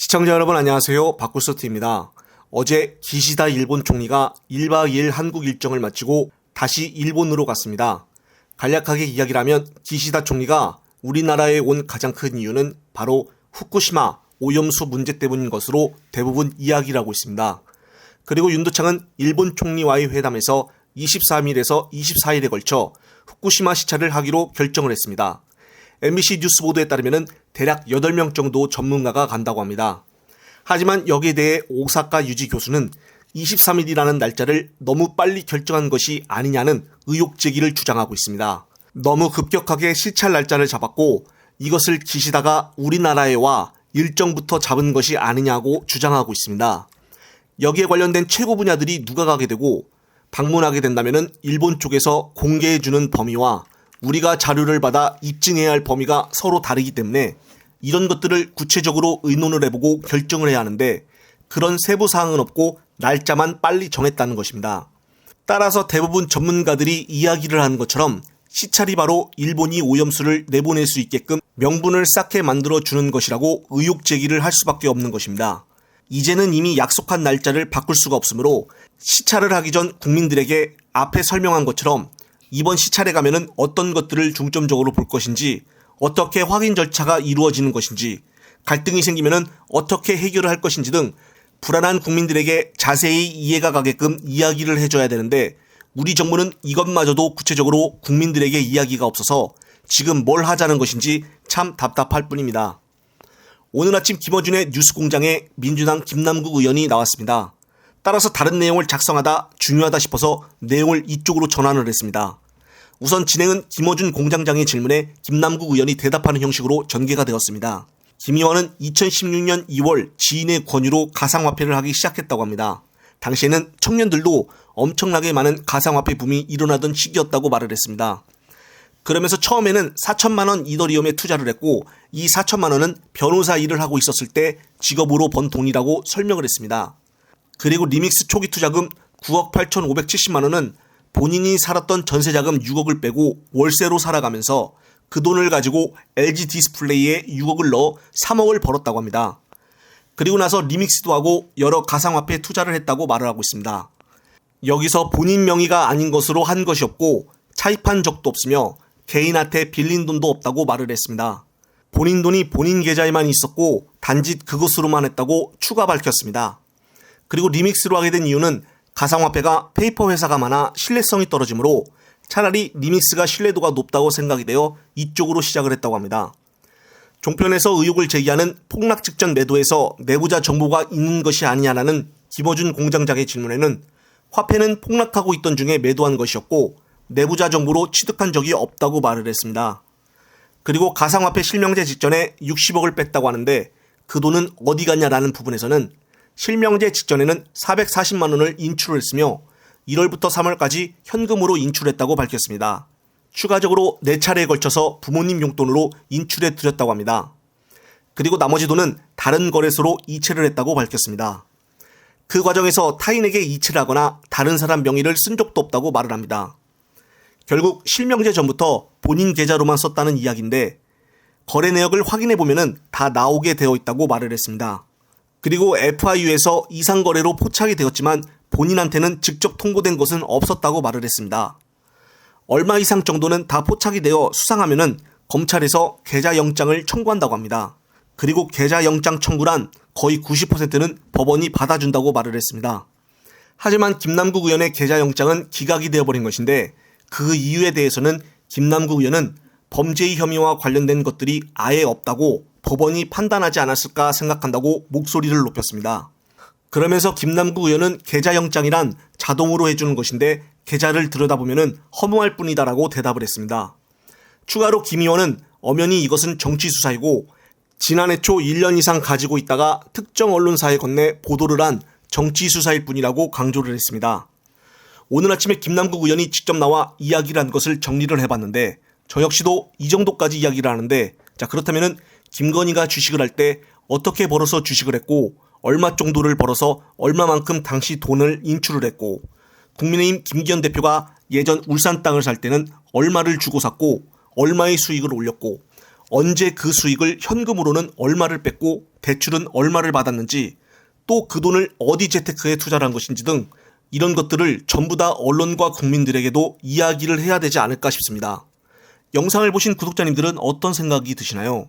시청자 여러분 안녕하세요. 바꾸서트입니다. 어제 기시다 일본 총리가 1박 2일 한국 일정을 마치고 다시 일본으로 갔습니다. 간략하게 이야기를 하면 기시다 총리가 우리나라에 온 가장 큰 이유는 바로 후쿠시마 오염수 문제 때문인 것으로 대부분 이야기를 하고 있습니다. 그리고 윤도창은 일본 총리와의 회담에서 23일에서 24일에 걸쳐 후쿠시마 시찰을 하기로 결정을 했습니다. MBC 뉴스 보도에 따르면 대략 8명 정도 전문가가 간다고 합니다. 하지만 여기에 대해 오사카 유지 교수는 23일이라는 날짜를 너무 빨리 결정한 것이 아니냐는 의혹 제기를 주장하고 있습니다. 너무 급격하게 시찰 날짜를 잡았고 이것을 기시다가 우리나라에 와 일정부터 잡은 것이 아니냐고 주장하고 있습니다. 여기에 관련된 최고 분야들이 누가 가게 되고 방문하게 된다면 일본 쪽에서 공개해주는 범위와 우리가 자료를 받아 입증해야 할 범위가 서로 다르기 때문에 이런 것들을 구체적으로 의논을 해보고 결정을 해야 하는데 그런 세부 사항은 없고 날짜만 빨리 정했다는 것입니다. 따라서 대부분 전문가들이 이야기를 하는 것처럼 시찰이 바로 일본이 오염수를 내보낼 수 있게끔 명분을 쌓게 만들어 주는 것이라고 의혹 제기를 할 수밖에 없는 것입니다. 이제는 이미 약속한 날짜를 바꿀 수가 없으므로 시찰을 하기 전 국민들에게 앞에 설명한 것처럼 이번 시찰에 가면은 어떤 것들을 중점적으로 볼 것인지 어떻게 확인 절차가 이루어지는 것인지 갈등이 생기면은 어떻게 해결을 할 것인지 등 불안한 국민들에게 자세히 이해가 가게끔 이야기를 해줘야 되는데 우리 정부는 이것마저도 구체적으로 국민들에게 이야기가 없어서 지금 뭘 하자는 것인지 참 답답할 뿐입니다. 오늘 아침 김어준의 뉴스 공장에 민주당 김남국 의원이 나왔습니다. 따라서 다른 내용을 작성하다 중요하다 싶어서 내용을 이쪽으로 전환을 했습니다. 우선 진행은 김어준 공장장의 질문에 김남국 의원이 대답하는 형식으로 전개가 되었습니다. 김 의원은 2016년 2월 지인의 권유로 가상화폐를 하기 시작했다고 합니다. 당시에는 청년들도 엄청나게 많은 가상화폐 붐이 일어나던 시기였다고 말을 했습니다. 그러면서 처음에는 4천만 원 이더리움에 투자를 했고 이 4천만 원은 변호사 일을 하고 있었을 때 직업으로 번 돈이라고 설명을 했습니다. 그리고 리믹스 초기 투자금 9억 8,570만 원은 본인이 살았던 전세자금 6억을 빼고 월세로 살아가면서 그 돈을 가지고 LG 디스플레이에 6억을 넣어 3억을 벌었다고 합니다. 그리고 나서 리믹스도 하고 여러 가상화폐에 투자를 했다고 말을 하고 있습니다. 여기서 본인 명의가 아닌 것으로 한 것이었고 차입한 적도 없으며 개인한테 빌린 돈도 없다고 말을 했습니다. 본인 돈이 본인 계좌에만 있었고 단지 그것으로만 했다고 추가 밝혔습니다. 그리고 리믹스로 하게 된 이유는 가상화폐가 페이퍼 회사가 많아 신뢰성이 떨어지므로 차라리 리믹스가 신뢰도가 높다고 생각이 되어 이쪽으로 시작을 했다고 합니다. 종편에서 의혹을 제기하는 폭락 직전 매도에서 내부자 정보가 있는 것이 아니냐라는 김어준 공장장의 질문에는 화폐는 폭락하고 있던 중에 매도한 것이었고 내부자 정보로 취득한 적이 없다고 말을 했습니다. 그리고 가상화폐 실명제 직전에 60억을 뺐다고 하는데 그 돈은 어디 갔냐라는 부분에서는 실명제 직전에는 440만 원을 인출을 했으며 1월부터 3월까지 현금으로 인출했다고 밝혔습니다. 추가적으로 4차례에 걸쳐서 부모님 용돈으로 인출해 드렸다고 합니다. 그리고 나머지 돈은 다른 거래소로 이체를 했다고 밝혔습니다. 그 과정에서 타인에게 이체를 하거나 다른 사람 명의를 쓴 적도 없다고 말을 합니다. 결국 실명제 전부터 본인 계좌로만 썼다는 이야기인데 거래 내역을 확인해 보면은 다 나오게 되어 있다고 말을 했습니다. 그리고 FIU에서 이상 거래로 포착이 되었지만 본인한테는 직접 통보된 것은 없었다고 말을 했습니다. 얼마 이상 정도는 다 포착이 되어 수상하면은 검찰에서 계좌 영장을 청구한다고 합니다. 그리고 계좌 영장 청구란 거의 90%는 법원이 받아준다고 말을 했습니다. 하지만 김남국 의원의 계좌 영장은 기각이 되어버린 것인데 그 이유에 대해서는 김남국 의원은 범죄 혐의와 관련된 것들이 아예 없다고 법원이 판단하지 않았을까 생각한다고 목소리를 높였습니다. 그러면서 김남국 의원은 계좌영장이란 자동으로 해주는 것인데 계좌를 들여다보면 허무할 뿐이다라고 대답을 했습니다. 추가로 김 의원은 엄연히 이것은 정치 수사이고 지난해 초 1년 이상 가지고 있다가 특정 언론사에 건네 보도를 한 정치 수사일 뿐이라고 강조를 했습니다. 오늘 아침에 김남국 의원이 직접 나와 이야기를 한 것을 정리를 해봤는데 저 역시도 이 정도까지 이야기를 하는데 자 그렇다면은 김건희가 주식을 할 때 어떻게 벌어서 주식을 했고 얼마 정도를 벌어서 얼마만큼 당시 돈을 인출을 했고 국민의힘 김기현 대표가 예전 울산 땅을 살 때는 얼마를 주고 샀고 얼마의 수익을 올렸고 언제 그 수익을 현금으로는 얼마를 뺐고 대출은 얼마를 받았는지 또 그 돈을 어디 재테크에 투자를 한 것인지 등 이런 것들을 전부 다 언론과 국민들에게도 이야기를 해야 되지 않을까 싶습니다. 영상을 보신 구독자님들은 어떤 생각이 드시나요?